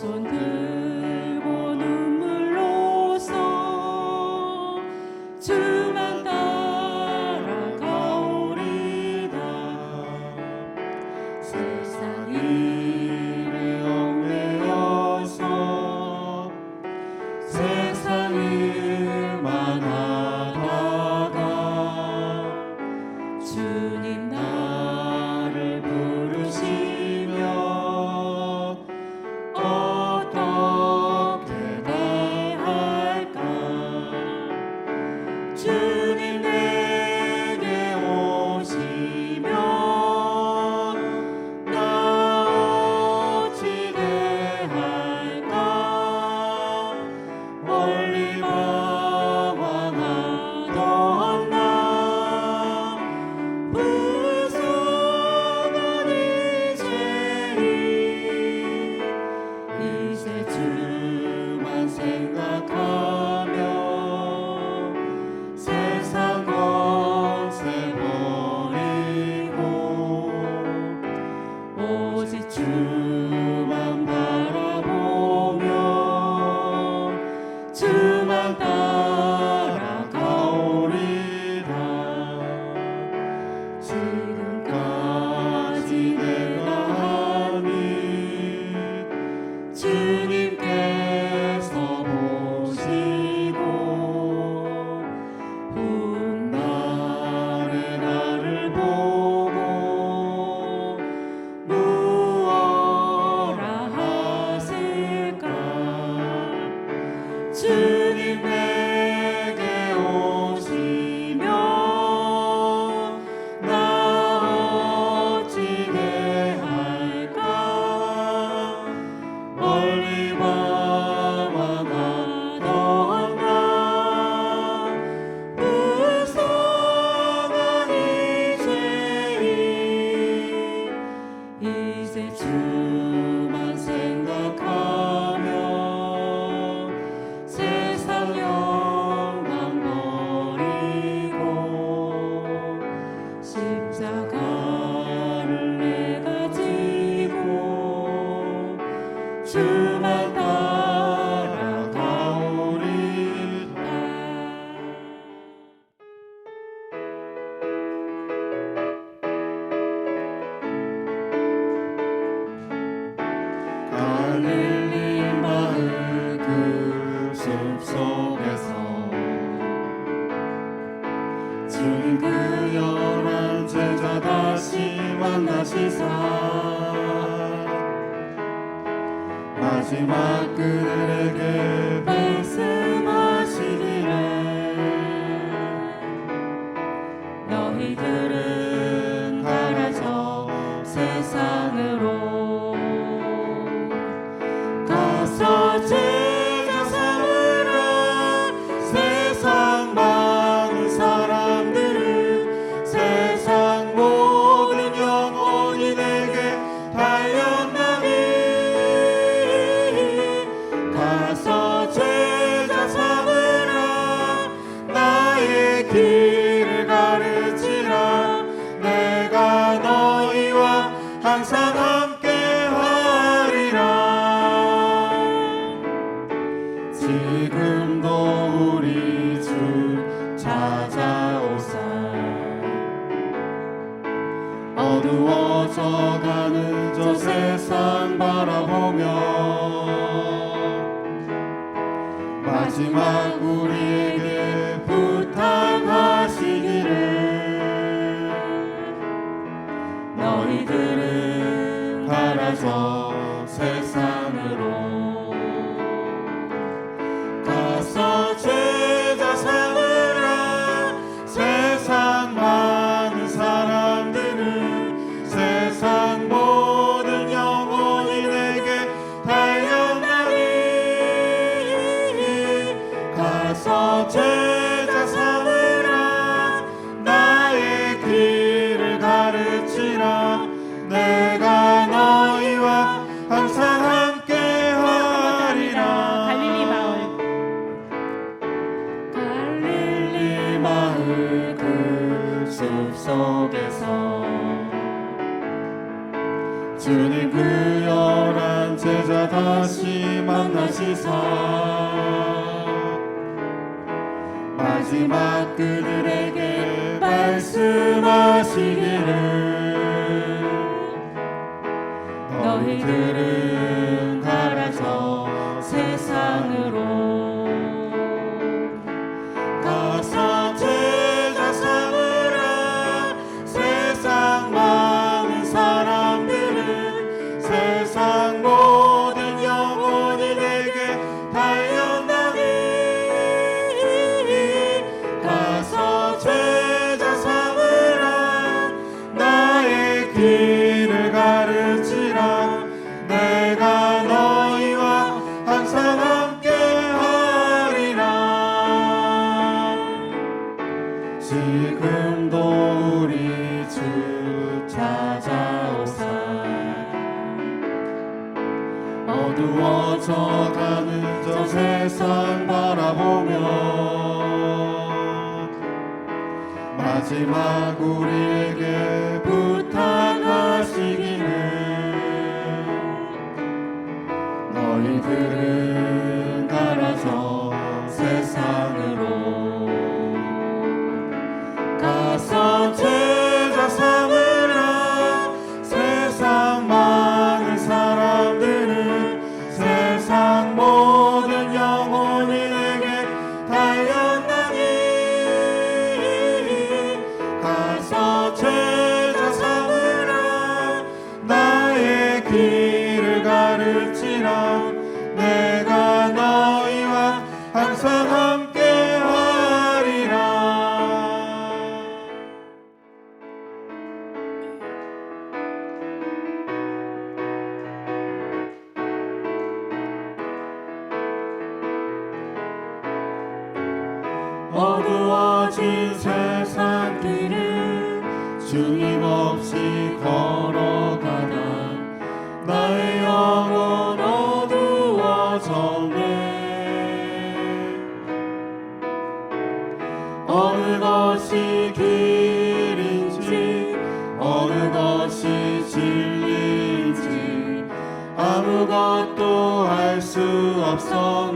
Xuân 만나시사. 마지막 그들에게 지금도 우리 어두워져가는 저 세상 바라보며 마지막 우리에게 부탁하시기는 너희들을 어두워진 세상 길을 주님 없이 걸어가다. 나의 영혼 어두워졌네. 어느 것이 길인지 어느 것이 진리인지 아무것도 알 수 없어.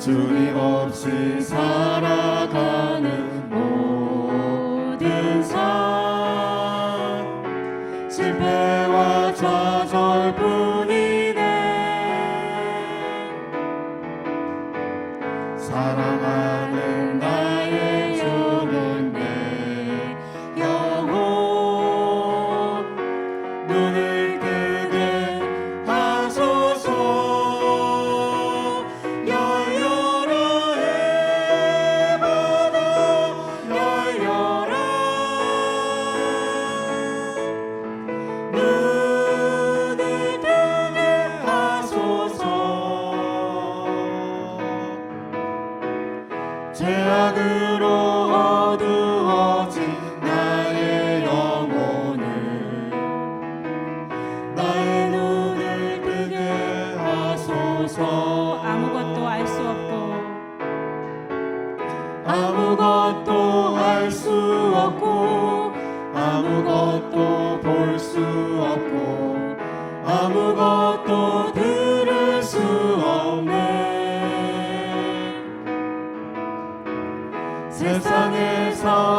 주님 없이 살아가는 모 없고 아무것도 들을 수 없네. 세상에서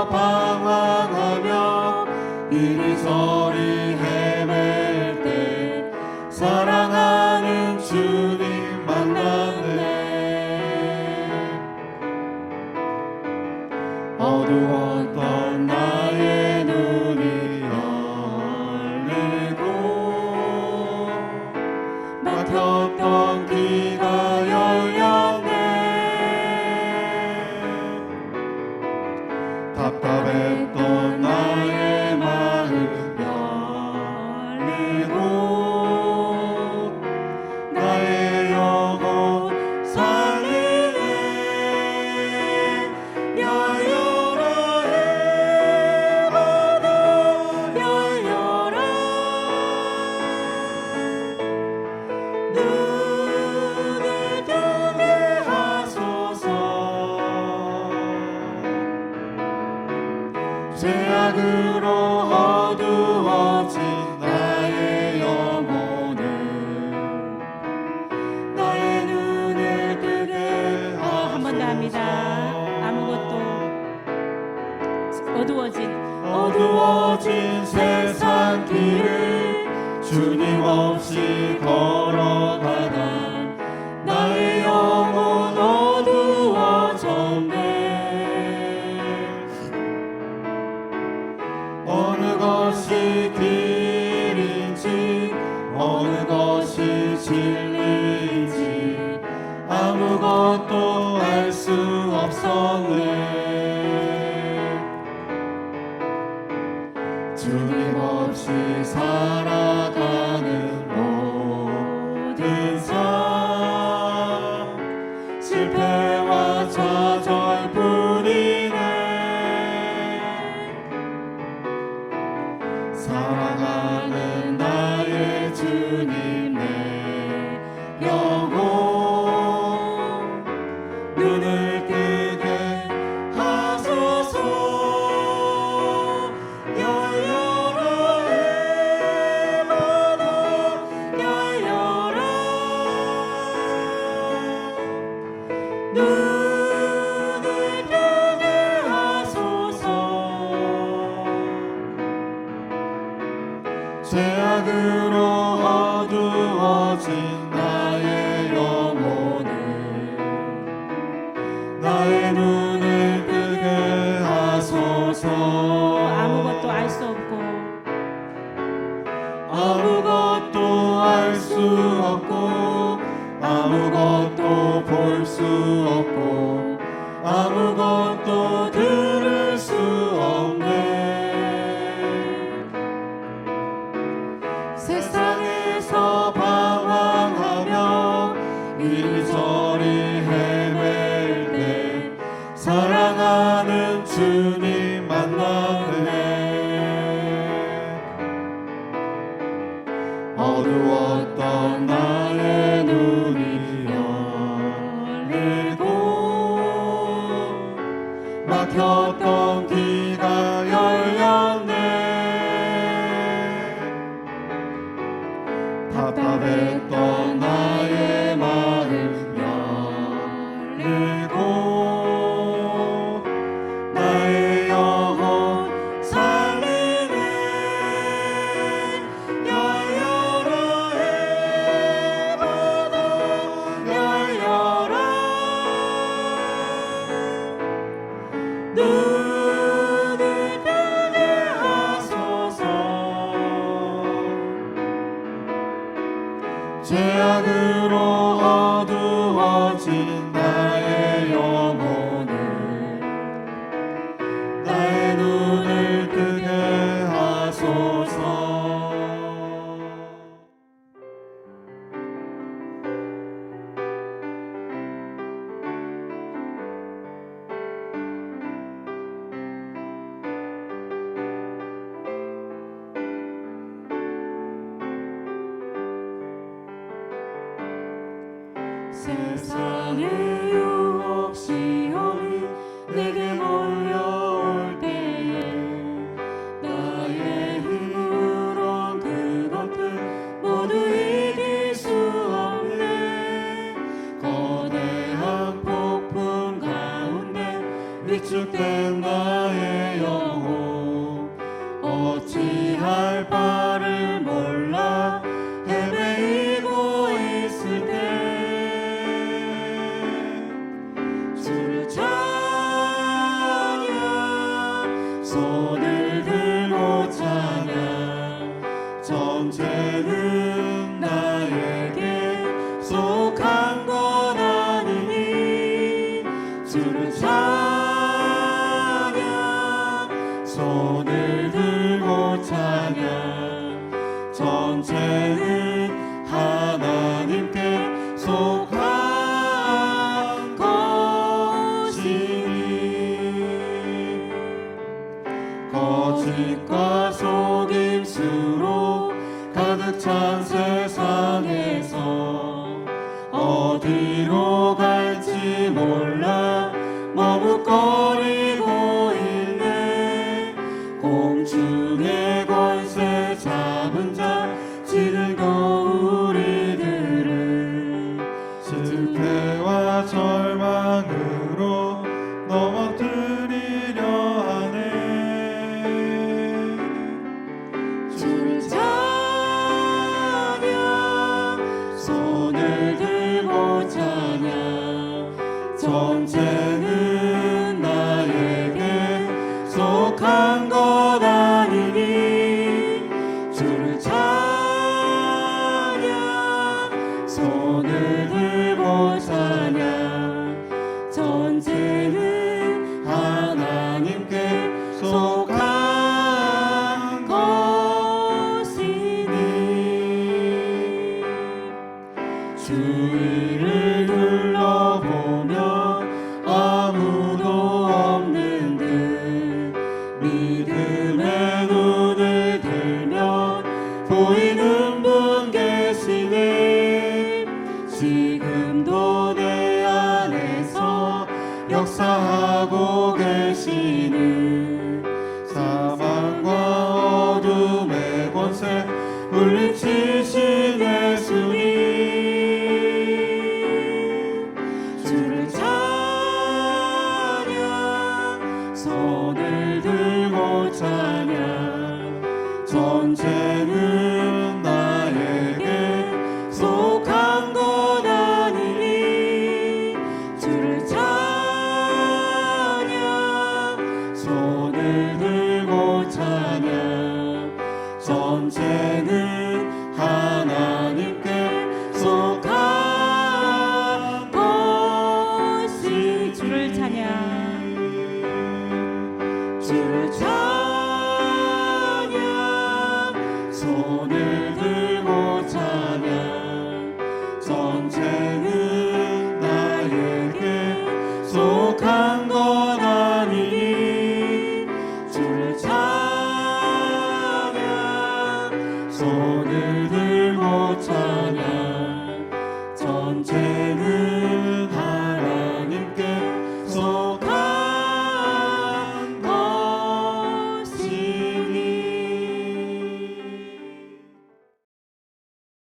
죄악으로 어두워진 나의 영혼을 나의 눈을 뜨게 아, 어, 한번 더 합니다. 아무것도 어두워진 어두워진 세상 길을 주님 없이 어느 것이 진리인지 아무것도 알 수 없었네. no no 없어서 아무것도 알 수 없고 아무것도 알 수 없고 아무것도 볼 수 없고 어두웠던 나의 눈. Jesus. 빛과 속임수록 가득 차 주를